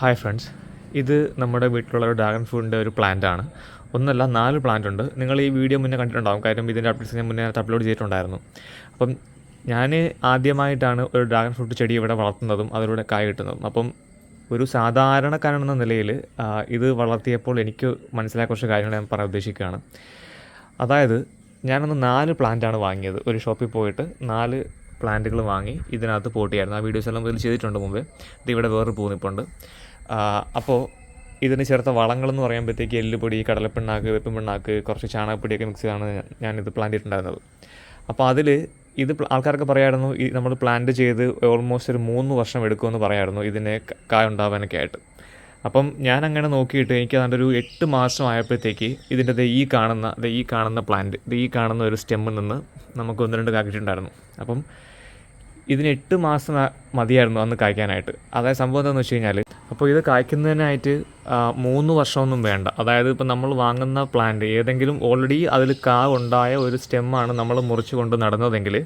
Hi friends ഇത് നമ്മുടെ വീട്ടിലുള്ള ഒരു ഡ്രാഗൺ ഫ്രൂട്ടിന്റെ ഒരു പ്ലാന്റ് ആണ്. ഒന്നല്ല നാല് പ്ലാന്റ് ഉണ്ട്. നിങ്ങൾ ഈ വീഡിയോ മുന്നേ കണ്ടിട്ടുണ്ടാകും കാര്യം ഇതിന്റെ അപ്ഡേറ്റ്സ് ഞാൻ മുന്നേ അപ്ലോഡ് ചെയ്തിട്ടുണ്ടായിരുന്നു. അപ്പം ഞാൻ ആദ്യമായിട്ടാണ് ഒരു ഡ്രാഗൺ ഫ്രൂട്ട് ചെടി ഇവിടെ വളർത്തുന്നതും അതിലൂടെ കായ് കിട്ടുന്നതും. അപ്പം ഒരു സാധാരണക്കാരനെന്ന നിലയിൽ ഇത് വളർത്തിയപ്പോൾ എനിക്ക് മനസ്സിലായ കുറച്ച് കാര്യങ്ങൾ ഞാൻ പറയാൻ ഉദ്ദേശിക്കുകയാണ്. അതായത് ഞാനൊന്ന് നാല് പ്ലാന്റാണ് വാങ്ങിയത്. ഒരു ഷോപ്പിൽ പോയിട്ട് നാല് പ്ലാന്റുകൾ വാങ്ങി ഇതിനകത്ത് പോട്ട് ചെയ്യായിരുന്നു. ആ വീഡിയോസ് എല്ലാം ഇതിൽ ചെയ്തിട്ടുണ്ട് മുമ്പേ. ഇത് ഇവിടെ വേറെ പൂന്നിപ്പുണ്ട് അപ്പോൾ ഇതിന് ചേർത്ത വളങ്ങളെന്ന് പറയുമ്പോഴത്തേക്ക് എല്ലുപൊടി കടലപ്പിണ്ണാക്ക് വെപ്പിണ്ണാക്ക് കുറച്ച് ചാണകപ്പൊടിയൊക്കെ മിക്സ് ചെയ്താണ് ഞാനിത് പ്ലാന്റ് ചെയ്തിട്ടുണ്ടായിരുന്നത്. അപ്പോൾ അതിൽ ഇത് ആൾക്കാർക്ക് പറയായിരുന്നു നമ്മൾ പ്ലാന്റ് ചെയ്ത് ഓൾമോസ്റ്റ് ഒരു മൂന്ന് വർഷം എടുക്കുമെന്ന് പറയായിരുന്നു ഇതിനെ കായ ഉണ്ടാവാനൊക്കെ ആയിട്ട്. അപ്പം ഞാൻ അങ്ങനെ നോക്കിയിട്ട് എനിക്ക് അതിന്റെ ഒരു എട്ട് മാസം ആയപ്പോഴത്തേക്ക് ഇതിന്റെ ഈ കാണുന്ന ഈ കാണുന്ന പ്ലാന്റ് ഈ കാണുന്ന ഒരു സ്റ്റെമ്മിൽ നിന്ന് നമുക്ക് ഒന്ന് രണ്ട് കാക്കിയിട്ടുണ്ടായിരുന്നു അപ്പം ഇതിന് എട്ട് മാസം മതിയായിരുന്നു അന്ന് കായ്ക്കാനായിട്ട്. അതായത് സംഭവം എന്താണെന്ന് വെച്ച് കഴിഞ്ഞാൽ അപ്പോൾ ഇത് കായ്ക്കുന്നതിനായിട്ട് മൂന്ന് വർഷമൊന്നും വേണ്ട. അതായത് ഇപ്പോൾ നമ്മൾ വാങ്ങുന്ന പ്ലാന്റ് ഏതെങ്കിലും ഓൾറെഡി അതിൽ കാ ഉണ്ടായ ഒരു സ്റ്റെമ്മാണ് നമ്മൾ മുറിച്ച് കൊണ്ട് നടന്നതെങ്കിൽ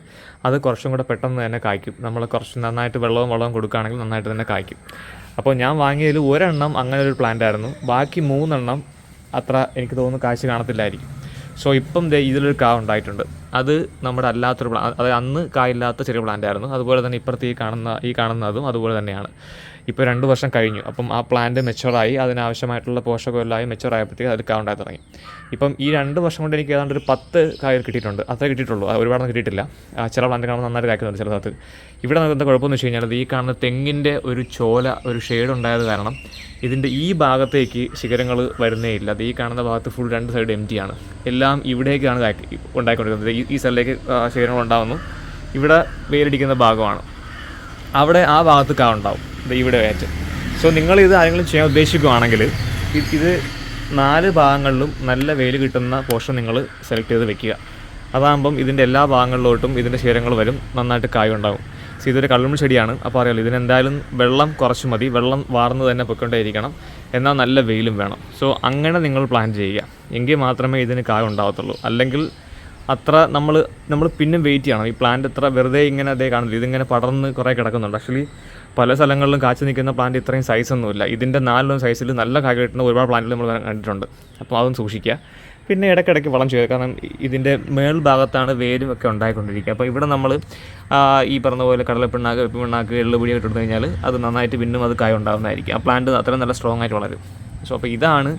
അത് കുറച്ചും കൂടെ പെട്ടെന്ന് തന്നെ കായ്ക്കും. നമ്മൾ കുറച്ച് നന്നായിട്ട് വെള്ളവും വെള്ളവും കൊടുക്കുകയാണെങ്കിൽ നന്നായിട്ട് തന്നെ കായ്ക്കും. അപ്പോൾ ഞാൻ വാങ്ങിയതിൽ ഒരെണ്ണം അങ്ങനെ ഒരു പ്ലാന്റ് ആയിരുന്നു. ബാക്കി മൂന്നെണ്ണം അത്ര എനിക്ക് തോന്നുന്നു കാഴ്ച കാണത്തില്ലായിരിക്കും. സോ ഇപ്പം ഇതിലൊരു കാ ഉണ്ടായിട്ടുണ്ട്. അത് നമ്മുടെ അല്ലാത്തൊരു പ്ലാ അതായത് അന്ന് കായില്ലാത്ത ചെറിയ പ്ലാന്റ് ആയിരുന്നു. അതുപോലെ തന്നെ ഇപ്പുറത്ത് ഈ കാണുന്ന ഈ കാണുന്നതും അതുപോലെ തന്നെയാണ്. ഇപ്പോൾ രണ്ട് വർഷം കഴിഞ്ഞു. അപ്പം ആ പ്ലാന്റ് മെച്ചുവറായി അതിനാവശ്യമായിട്ടുള്ള പോഷകമെല്ലാം മെച്ചുവർ ആയപ്പോഴത്തേക്ക് അതിൽ കാ ഉണ്ടായി തുടങ്ങി. ഇപ്പം ഈ രണ്ട് വർഷം കൊണ്ട് എനിക്ക് ഏതാണ്ട് ഒരു പത്ത് കായൽ കിട്ടിയിട്ടുണ്ട്. അത്രേ കിട്ടിയിട്ടുള്ളൂ. ഒരുപാടൊന്നും കിട്ടിയിട്ടില്ല. ചില പ്ലാന്റ് കാണുമ്പോൾ നന്നായിട്ട് കായ്ക്കുന്നുണ്ട് ചില സ്ഥലത്ത്. ഇവിടെ എന്താ കുഴപ്പമെന്ന് വെച്ച് കഴിഞ്ഞാൽ ഈ കാണുന്ന തെങ്ങിന്റെ ഒരു ചോല ഒരു ഷെയ്ഡ് ഉണ്ടായത് കാരണം ഇതിന്റെ ഈ ഭാഗത്തേക്ക് ശിഖരങ്ങൾ വരുന്നേ ഇല്ല. അത് ഈ കാണുന്ന ഭാഗത്ത് ഫുൾ രണ്ട് സൈഡ് എം ആണ്. എല്ലാം ഇവിടേക്കാണ് ഉണ്ടായിക്കൊണ്ടിരിക്കുന്നത്. ഈ- സ്ഥലത്തേക്ക് ശേഖരങ്ങൾ ഉണ്ടാകുന്നു ഇവിടെ വേരടിക്കുന്ന ഭാഗമാണ്. അവിടെ ആ ഭാഗത്ത് കാ ഉണ്ടാവും. ഇവിടെ വേറ്റ് സോ നിങ്ങൾ ഇത് ആരെങ്കിലും ചെയ്യാൻ ഉദ്ദേശിക്കുകയാണെങ്കിൽ ഇത് നാല് ഭാഗങ്ങളിലും നല്ല വെയിൽ കിട്ടുന്ന പോർഷൻ നിങ്ങൾ സെലക്ട് ചെയ്ത് വെക്കുക. അതാകുമ്പം ഇതിന്റെ എല്ലാ ഭാഗങ്ങളിലോട്ടും ഇതിന്റെ ശീലങ്ങൾ വരും. നന്നായിട്ട് കായ ഉണ്ടാകും സോ ഇതൊരു കള്ളുമ്പ് ചെടിയാണ്. അപ്പോൾ അറിയാലോ ഇതിനെന്തായാലും വെള്ളം കുറച്ച് മതി. വെള്ളം വാർന്ന് തന്നെ പൊയ്ക്കൊണ്ടേയിരിക്കണം. എന്നാൽ നല്ല വെയിലും വേണം. സോ അങ്ങനെ നിങ്ങൾ പ്ലാൻ ചെയ്യുക. എങ്കിൽ മാത്രമേ ഇതിന് കായ ഉണ്ടാകത്തുള്ളൂ അല്ലെങ്കിൽ അത്ര നമ്മൾ നമ്മൾ പിന്നെ വെയിറ്റ് ചെയ്യണം. ഈ പ്ലാന്റ് എത്ര വെറുതെ ഇങ്ങനെ അതേ കാണുന്നില്ല. ഇതിങ്ങനെ പടർന്ന് കുറേ കിടക്കുന്നുണ്ട്. ആക്ച്വലി പല സ്ഥലങ്ങളിലും കാച്ചു നിൽക്കുന്ന പ്ലാന്റ് ഇത്രയും സൈസൊന്നുമില്ല ഇതിന്റെ നാലിലും സൈസിൽ നല്ല കായ കിട്ടുന്ന ഒരുപാട് പ്ലാന്റുകൾ നമ്മൾ കണ്ടിട്ടുണ്ട്. അപ്പോൾ അതൊന്നും സൂക്ഷിക്കുക. പിന്നെ ഇടയ്ക്കിടയ്ക്ക് വളം ചെയ്യുക. കാരണം ഇതിന്റെ മേൾഭാഗത്താണ് വേരും ഒക്കെ ഉണ്ടായിക്കൊണ്ടിരിക്കുക. അപ്പോൾ ഇവിടെ നമ്മൾ ഈ പറഞ്ഞ പോലെ കടലപ്പിണ്ണാക്ക് വെപ്പിണ്ണാക്ക് എള്ളുപൊടി ഇട്ട് കഴിഞ്ഞാൽ അത് നന്നായിട്ട് പിന്നും അത് കായ ഉണ്ടാകുന്നതായിരിക്കും ആ പ്ലാന്റ് അത്രയും നല്ല സ്ട്രോങ് ആയിട്ട് വളരും. സോ അപ്പോൾ ഇതാണ്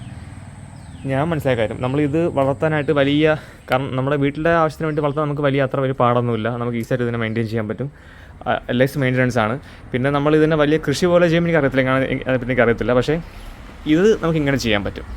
ഞാൻ മനസ്സിലായ കാര്യം. നമ്മളിത് വളർത്താനായിട്ട് വലിയ കാരണം നമ്മുടെ വീട്ടിലെ ആവശ്യത്തിന് വേണ്ടി വളർത്താൻ നമുക്ക് വലിയ അത്ര വലിയ പാടൊന്നുമില്ല. നമുക്ക് ഈസിയായിട്ട് ഇതിനെ മെയിന്റെയിൻ ചെയ്യാൻ പറ്റും. ലെസ് മെയിന്റനൻസ് ആണ്. പിന്നെ നമ്മൾ ഇതിനെ വലിയ കൃഷി പോലെ ചെയ്യുമ്പോൾ എനിക്ക് അറിയത്തില്ല അതിനെപ്പറ്റി എനിക്ക് അറിയത്തില്ല പക്ഷേ ഇത് നമുക്ക് ഇങ്ങനെ ചെയ്യാൻ പറ്റും.